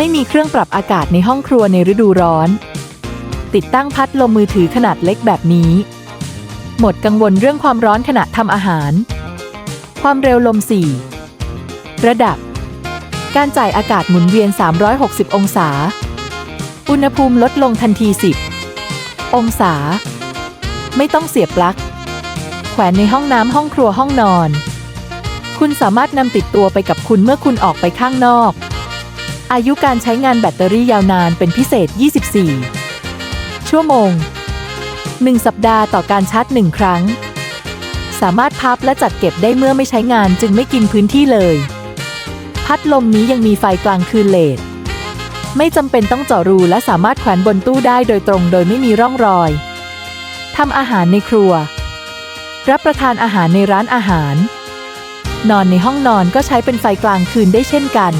ไม่มีเครื่องปรับอากาศในห้องครัวในฤดูร้อน ติดตั้งพัดลมมือถือขนาดเล็กแบบนี้ หมดกังวลเรื่องความร้อนขณะทำอาหาร ความเร็วลม 4 ระดับ การจ่ายอากาศหมุนเวียน 360 องศา อุณหภูมิลดลงทันที 10 องศา ไม่ต้องเสียบปลั๊ก แขวนในห้องน้ำห้องครัวห้องนอน คุณสามารถนำติดตัวไปกับคุณเมื่อคุณออกไปข้างนอก อายุการใช้งานแบตเตอรี่ยาวนานเป็นพิเศษ 24 ชั่วโมง 1 สัปดาห์ต่อการชาร์จ 1 ครั้ง สามารถพับและจัดเก็บได้เมื่อไม่ใช้งานจึงไม่กินพื้นที่เลย พัดลมนี้ยังมีไฟกลางคืนเลดไม่จำเป็นต้องเจาะรูและสามารถแขวนบนตู้ได้โดยตรงโดยไม่มีร่องรอยทำอาหารในครัว รับประทานอาหารในร้านอาหาร นอนในห้องนอนก็ใช้เป็นไฟกลางคืนได้เช่นกัน